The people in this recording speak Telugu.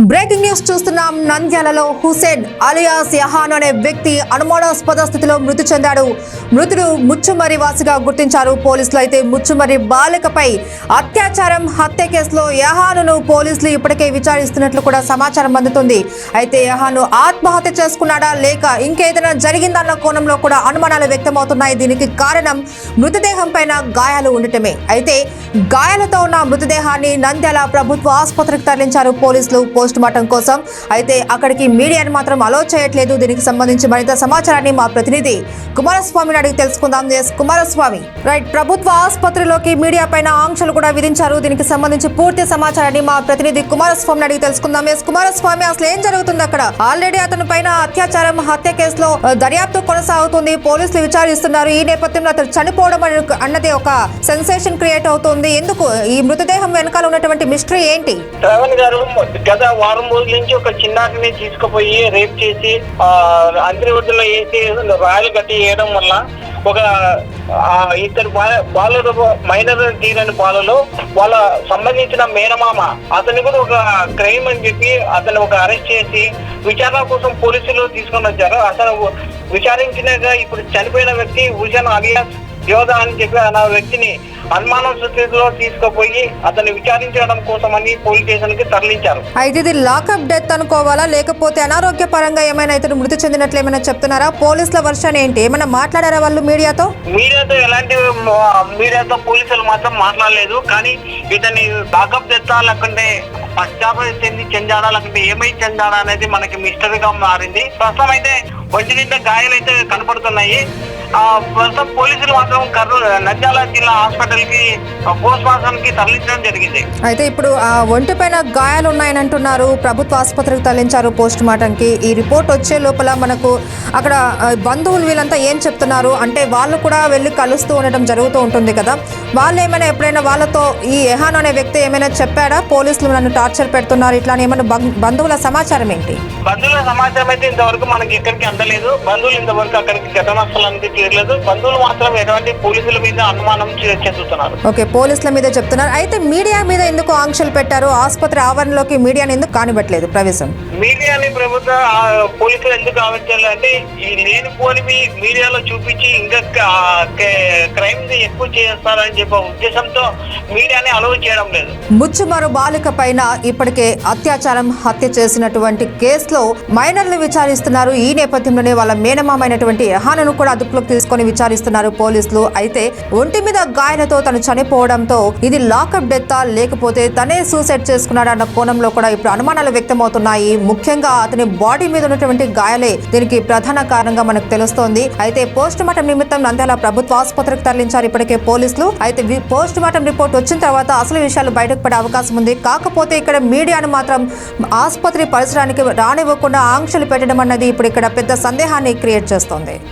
బ్రేకింగ్ న్యూస్ చూస్తున్నాం. నంద్యాలలో హుసేన్ అలియాస్ యహాన్ అనే వ్యక్తి అనుమానాస్పద స్థితిలో మృతి చెందాడు. మృతుడు ముచ్చుమరి వాసిగా గుర్తించారు. పోలీసులు అయితే ముచ్చుమరి బాలికపై అత్యాచారం హత్య కేసులో యహానును పోలీసులు ఇప్పటికే విచారిస్తున్నట్లు కూడా సమాచారం అందుతుంది. అయితే యహాను ఆత్మహత్య చేసుకున్నాడా లేక ఇంకేదైనా జరిగిందన్న కోణంలో కూడా అనుమానాలు వ్యక్తమవుతున్నాయి. దీనికి కారణం మృతదేహం పైన గాయాలు ఉండటమే. అయితే గాయాలతో ఉన్న మృతదేహాన్ని నంద్యాల ప్రభుత్వ ఆసుపత్రికి తరలించారు పోలీసులు. పోస్ట్ మార్టం కోసం. అయితే అక్కడికి మీడియాను మాత్రం అలో చేయట్లేదు. దీనికి సంబంధించి మరింత సమాచారాన్ని మా ప్రతినిధి కుమారస్వామిని అడిగి తెలుసుకుందాం. ఎస్ కుమారస్వామి. రైట్ ప్రభుత్వ ఆసుపత్రిలోకి మీడియా పైన ఆంక్షలు కూడా విధించారు. దీనికి సంబంధించి పూర్తి సమాచారాన్ని మా ప్రతినిధి కుమారస్వామిని అడిగి తెలుసుకుందాం. ఎస్ కుమారస్వామి అసలు ఏం జరుగుతుంది అక్కడ? ఆల్రెడీ అతని పైన అత్యాచారం హత్య కేసులో దర్యాప్తు కొనసాగుతుంది. పోలీసులు విచారిస్తున్నారు. ఈ నేపథ్యంలో అతను చనిపోవడం అన్నది ఒక సెన్సేషన్ క్రియేట్ అవుతుంది. ఎందుకు? ఈ మృతదేహం వెనకాల ఉన్నటువంటి మిస్టరీ ఏంటి? శ్రావణ్ గారు గత వారం రోజుల నుంచి ఒక చిన్నారిని తీసుకుపోయి రేప్ చేసి అంత్రి అంత్రివడ్డులో వేసి రాయలు కట్టి వేయడం వల్ల ఒక ఇద్దరు బాలుడు మైనర్ తీరని బాలలో వాళ్ళ సంబంధించిన మేనమామ అతన్ని కూడా ఒక క్రైమ్ అని చెప్పి అతను ఒక అరెస్ట్ చేసి విచారణ కోసం పోలీసులు తీసుకొని వచ్చారు. అతను విచారించినాక ఇప్పుడు చనిపోయిన వ్యక్తి హుసేన్ అలియాస్ యోధ అని చెప్పి ఆ వ్యక్తిని అనుమానం స్థితిలో తీసుకుపోయి అతన్ని విచారించడం కోసమని పోలీస్ స్టేషన్కి తరలించారు. అయితే ఇది లాకప్ డెత్ అనుకోవాలా? లేకపోతే అనారోగ్య పరంగా ఏమైనా ఇతను మృతి చెందినట్లు ఏమైనా చెప్తున్నారా? పోలీసుల వర్షన్ ఏంటి? ఏమైనా మాట్లాడారా వాళ్ళు మీడియాతో? మీడియాతో ఎలాంటి మీడియాతో పోలీసులు మాత్రం మాట్లాడలేదు. కానీ ఇతని లాకప్ తెస్తా లేకుంటే పశ్చాత్తాప చెంది చెందాడా లేకుంటే ఏమై చెందాడా అనేది మనకి మిస్టరీగా మారింది. ప్రస్తుతం అయితే ఒంటి నిండా గాయాలైతే కనపడుతున్నాయి. ప్రస్తుతం పోలీసులు మాత్రం కర్నూలు నంద్యాల జిల్లా హాస్పిటల్కి పోస్ట్ మార్టం కి తరలించడం జరిగింది. అయితే ఇప్పుడు ఆ ఒంటి పైన గాయాలు ఉన్నాయని అంటున్నారు. ప్రభుత్వ ఆసుపత్రికి తరలించారు పోస్ట్ మార్టంకి. ఈ రిపోర్ట్ వచ్చే లోపల మనకు అక్కడ బంధువులు వీళ్ళంతా ఏం చెప్తున్నారు? అంటే వాళ్ళు కూడా వెళ్ళి కలుస్తూ ఉండటం జరుగుతూ ఉంటుంది కదా. వాళ్ళు ఏమైనా ఎప్పుడైనా వాళ్ళతో ఈ ఎహాన్ అనే వ్యక్తి ఏమైనా చెప్పాడా? పోలీసులు నన్ను టార్చర్ పెడుతున్నారు. ఇట్లా ఏమైనా బంధువుల సమాచారం ఏంటి? బంధువుల సమాచారం అయితే ఇంతవరకు మనకి ఎక్కడికి అందలేదు. బంధువులు ఇంతవరకు అక్కడికి ఘటనా స్థలానికి చేరలేదు బంధువులు మాత్రం ఎటువంటి పోలీసుల మీద అనుమానం చెందుతున్నారు ఓకే పోలీసుల మీద చెప్తున్నారు. అయితే మీడియా మీద ఎందుకు ఆంక్షలు పెట్టారు? ఆసుపత్రి ఆవరణలోకి మీడియాని ఎందుకు కానివ్వట్లేదు ప్రవేశం? మీడియాని ప్రభుత్వ పోలీసులు ఎందుకు ఆలోచించాలి అంటే ఈ లేనిపోనివి మీడియాలో చూపించి ఇంకా క్రైమ్ ఎక్కువ చేస్తారని చెప్పే ఉద్దేశంతో మీడియాని అలవ్ చేయడం లేదు. ముచ్చుమరు బాలిక పైన ఇప్పటికే అత్యాచారం హత్య చేసినటువంటి కేసులో మైనర్లు విచారిస్తున్నారు. ఈ నేపథ్యంలోనే వాళ్ళ మేనమామైనటువంటి యహానను కూడా అదుపులోకి తీసుకొని విచారిస్తున్నారు పోలీసులు. అయితే ఒంటి మీద గాయాలతో తను చనిపోవడంతో ఇది లాకప్ డెత్తా లేకపోతే తనే సూసైడ్ చేసుకున్నాడు అన్న కోణంలో కూడా ఇప్పుడు అనుమానాలు వ్యక్తమవుతున్నాయి. ముఖ్యంగా అతని బాడీ మీద ఉన్నటువంటి గాయాలే దీనికి ప్రధాన కారణంగా మనకు తెలుస్తోంది. అయితే పోస్ట్ మార్టం నిమిత్తం నంద్యాల ప్రభుత్వ ఆసుపత్రికి తరలించారు ఇప్పటికే పోలీసులు. అయితే పోస్ట్ మార్టం రిపోర్ట్ వచ్చిన తర్వాత అసలు విషయాలు బయటకు పడే అవకాశం ఉంది. కాకపోతే ఇక్కడ మీడియాను మాత్రం ఆసుపత్రి పరిసరానికి రానివ్వకుండా ఆంక్షలు పెట్టడం అన్నది ఇప్పుడు ఇక్కడ పెద్ద సందేహాన్ని క్రియేట్ చేస్తోంది.